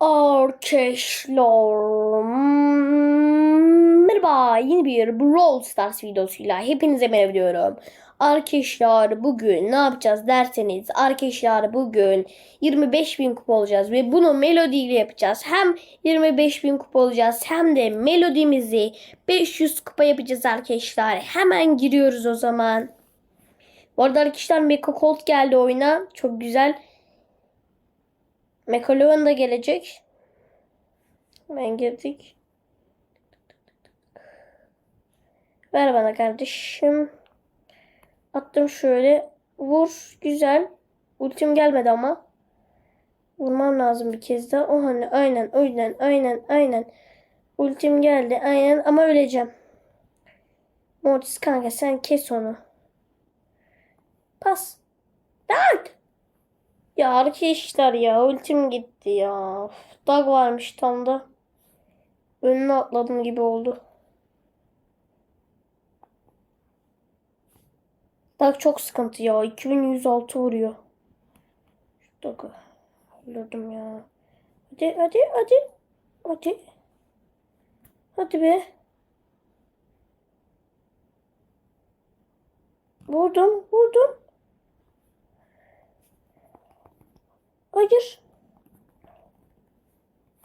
Arkadaşlar merhaba yeni bir Brawl Stars videosuyla hepinize merhaba diyorum. Arkadaşlar bugün ne yapacağız derseniz arkadaşlar bugün 25.000 kupa olacağız ve bunu Melody ile yapacağız. Hem 25.000 kupa olacağız hem de melodimizi 500 kupa yapacağız arkadaşlar. Hemen giriyoruz o zaman. Bu arada arkadaşlar Mecha Colt geldi oyuna. Çok güzel. McLaren da gelecek. Ben girdik. Ver bana kardeşim. Attım şöyle. Vur. Güzel. Ultim gelmedi ama. Vurmam lazım bir kez daha. O hani aynen aynen aynen aynen. Ultim geldi aynen ama öleceğim. Mortis kanka sen kes onu. Pas. Ya arkadaşlar ya ultim gitti ya. Üf, Dag varmış tam da. Önüne atladım gibi oldu. Dag çok sıkıntı ya. 2106 vuruyor. Şu Dag'ı. Öldürdüm ya. Hadi hadi hadi. Hadi. Hadi be. Vurdum vurdum. Hayır.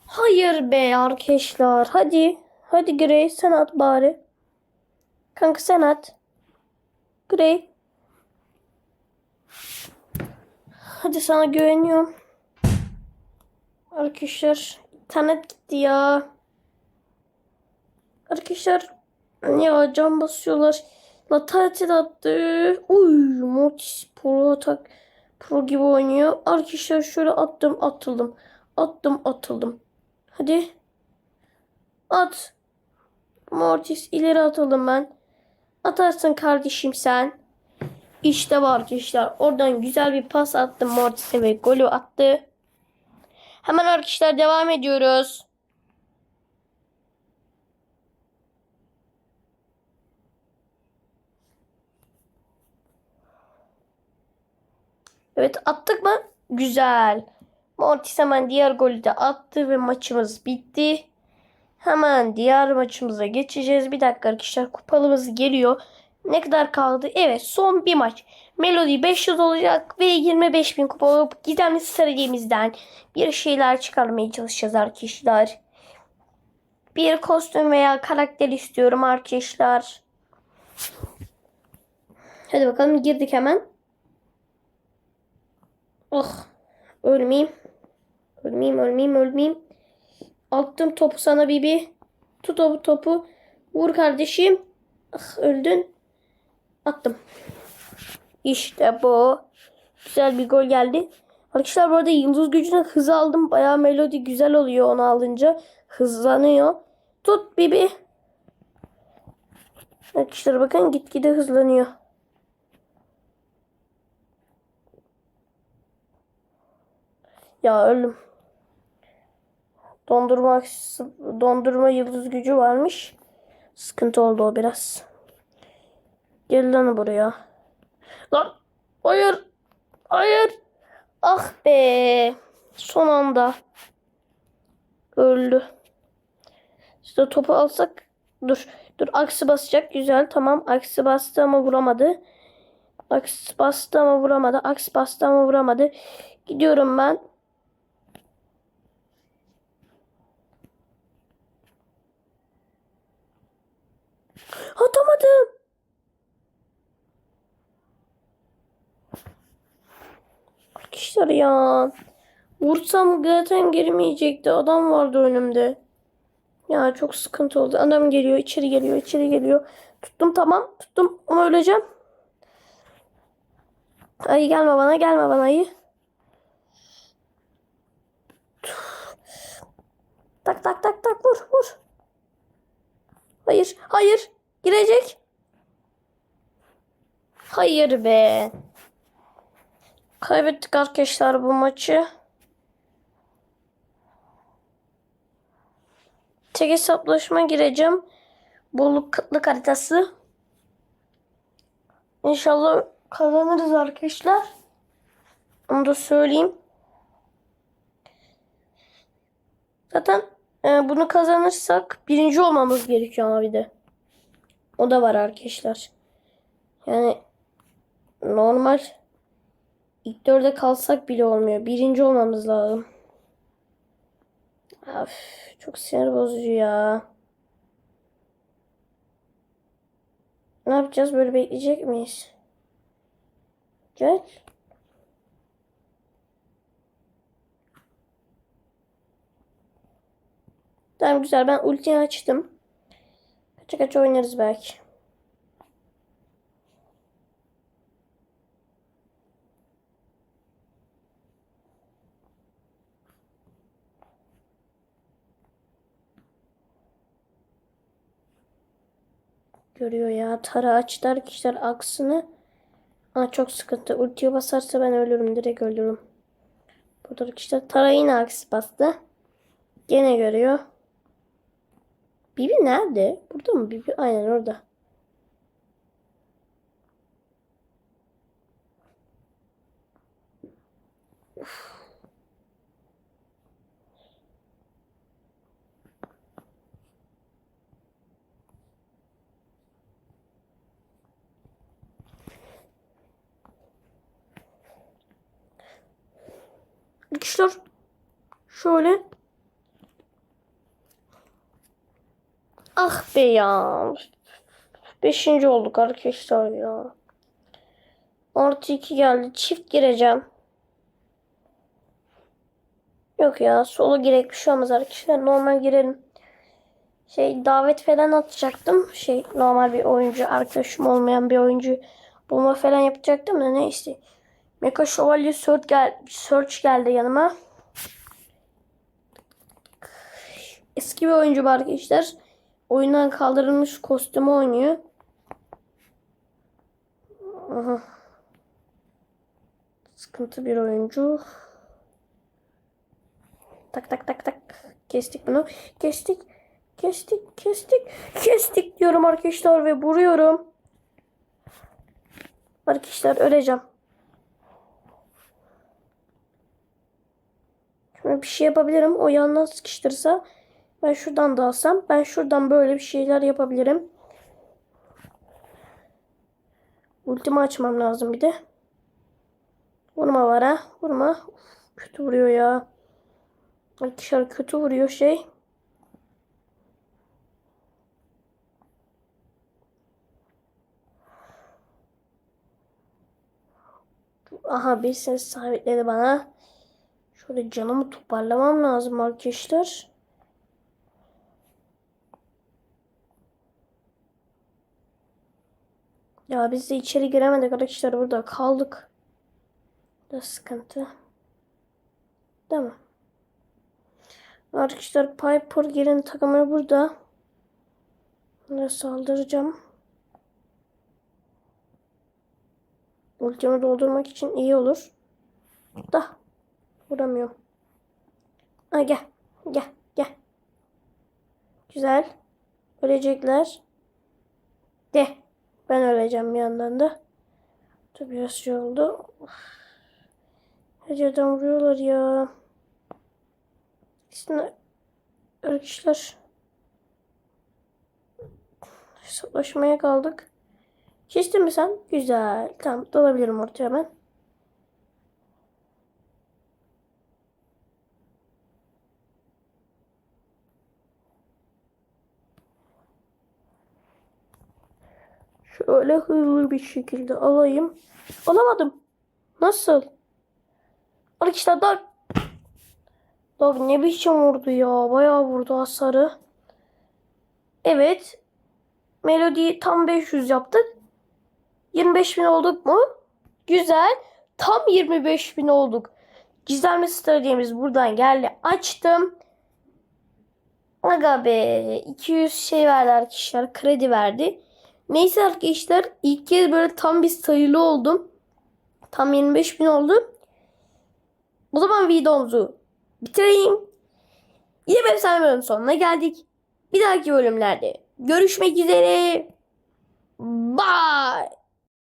Hayır be arkadaşlar. Hadi. Hadi Grey sen at bari. Kanka sen at. Grey. Hadi sana güveniyorum. Arkadaşlar internet gitti ya. Arkadaşlar ya can basıyorlar. La tatil attı. Uy Mortis Pro atak. Pro gibi oynuyor. Arkadaşlar şöyle attım atıldım. Attım atıldım. Hadi. At. Mortis ileri atıldım ben. Atarsın kardeşim sen. İşte var arkadaşlar. Oradan güzel bir pas attım Mortis'e ve golü attı. Hemen arkadaşlar devam ediyoruz. Evet attık mı? Güzel. Mortis hemen diğer golü de attı ve maçımız bitti. Hemen diğer maçımıza geçeceğiz. Bir dakika arkadaşlar kupalımız geliyor. Ne kadar kaldı? Evet son bir maç. Melody 500 olacak ve 25.000 kupa olup gizemli sarıcımızdan bir şeyler çıkarmaya çalışacağız arkadaşlar. Bir kostüm veya karakter istiyorum arkadaşlar. Hadi bakalım girdik hemen. Oh. Ölmeyeyim. Ölmeyeyim, ölmeyeyim, ölmeyeyim. Attım topu sana Bibi. Tut o topu. Vur kardeşim. Ah, öldün. Attım. İşte bu. Güzel bir gol geldi. Arkadaşlar bu arada yıldız gücüne hız aldım. Bayağı melodi güzel oluyor onu alınca. Hızlanıyor. Tut Bibi. Arkadaşlar bakın gitgide hızlanıyor. Ya öldüm. Dondurma dondurma yıldız gücü varmış. Sıkıntı oldu o biraz. Gel lan buraya. Lan hayır. Hayır. Ah be. Son anda. Öldü. İşte topu alsak. Dur. Dur aksi basacak. Güzel tamam. Aksi bastı ama vuramadı. Aksi bastı ama vuramadı. Aksi bastı ama vuramadı. Gidiyorum ben. Atamadım. Arkadaşlar ya. Vursam zaten girmeyecekti. Adam vardı önümde. Ya çok sıkıntı oldu. Adam geliyor, içeri geliyor, içeri geliyor. Tuttum tamam. Tuttum ama öleceğim. Ayı gelme bana, gelme bana ayı. Tak tak tak tak vur vur. Hayır, hayır. Girecek. Hayır be. Kaybettik arkadaşlar bu maçı. Tek hesaplaşma gireceğim. Bolluk kıtlık haritası. İnşallah kazanırız arkadaşlar. Onu da söyleyeyim. Zaten e, bunu kazanırsak birinci olmamız gerekiyor ama bir de. O da var arkadaşlar. Yani normal ilk dörde kalsak bile olmuyor. Birinci olmamız lazım. Of, çok sinir bozucu ya. Ne yapacağız? Böyle bekleyecek miyiz? Gel. Tamam güzel. Ben ultiyi açtım. Kaça kaça oynarız belki. Görüyor ya. Tara açtı arkadaşlar aksını. Aa, çok sıkıntı. Ultiye basarsa ben ölürüm. Direkt ölürüm. Burada arkadaşlar Tara yine aksi bastı. Gene görüyor. Bibi nerede? Burada mı? Bibi aynen orada. Arkadaşlar şöyle Ah be ya. Beşinci olduk arkadaşlar ya. Artı iki geldi. Çift gireceğim. Yok ya. Solo girek bir şey olmaz arkadaşlar. Normal girelim. Şey davet falan atacaktım. Şey normal bir oyuncu. Arkadaşım olmayan bir oyuncu bulma falan yapacaktım da neyse. Mecha Şövalye Search, gel Search geldi yanıma. Eski bir oyuncu var arkadaşlar. Oyundan kaldırılmış kostümü oynuyor. Aha. Sıkıntı bir oyuncu. Tak tak tak tak. Kestik bunu. Kestik. Kestik. Kestik. Kestik diyorum arkadaşlar ve vuruyorum. Arkadaşlar öleceğim. Şimdi bir şey yapabilirim. O yandan sıkıştırsa ben şuradan da alsam. Ben şuradan böyle bir şeyler yapabilirim. Ultimi açmam lazım bir de. Vurma var ha. Vurma. Uf, kötü vuruyor ya. Arkadaşlar kötü vuruyor şey. Aha bir ses sabitledi bana. Şöyle canımı toparlamam lazım arkadaşlar. Ya biz de içeri giremedik arkadaşlar burada kaldık. Da sıkıntı. Değil mi? Arkadaşlar Piper girin takımı burada. Buna saldıracağım. Ultimi doldurmak için iyi olur. Da vuramıyorum. Ha gel. Gel. Gel. Güzel. Ölecekler. De. Ben öleceğim bir yandan da. Tabii biraz şey oldu. Her yerden vuruyorlar ya. İşte arkadaşlar hesaplaşmaya kaldık. Kestin mi sen? Güzel. Tamam dalabilirim ortaya ben. Şöyle hızlı bir şekilde alayım. Alamadım. Nasıl? Arkadaşlar Dark. Dark ne biçim vurdu ya. Bayağı vurdu hasarı. Evet. Melodi tam 500 yaptık. 25 bin olduk mu? Güzel. Tam 25 bin olduk. Gizemli stratejimiz buradan geldi. Açtım. Aga be. 200 şey verdi arkadaşlar. Kredi verdi. Neyse arkadaşlar ilk kez böyle tam bir sayılı oldum. Tam 25 bin oldum. O zaman videomuzu bitireyim. Yine bir bölümün sonuna geldik. Bir dahaki bölümlerde görüşmek üzere. Bye.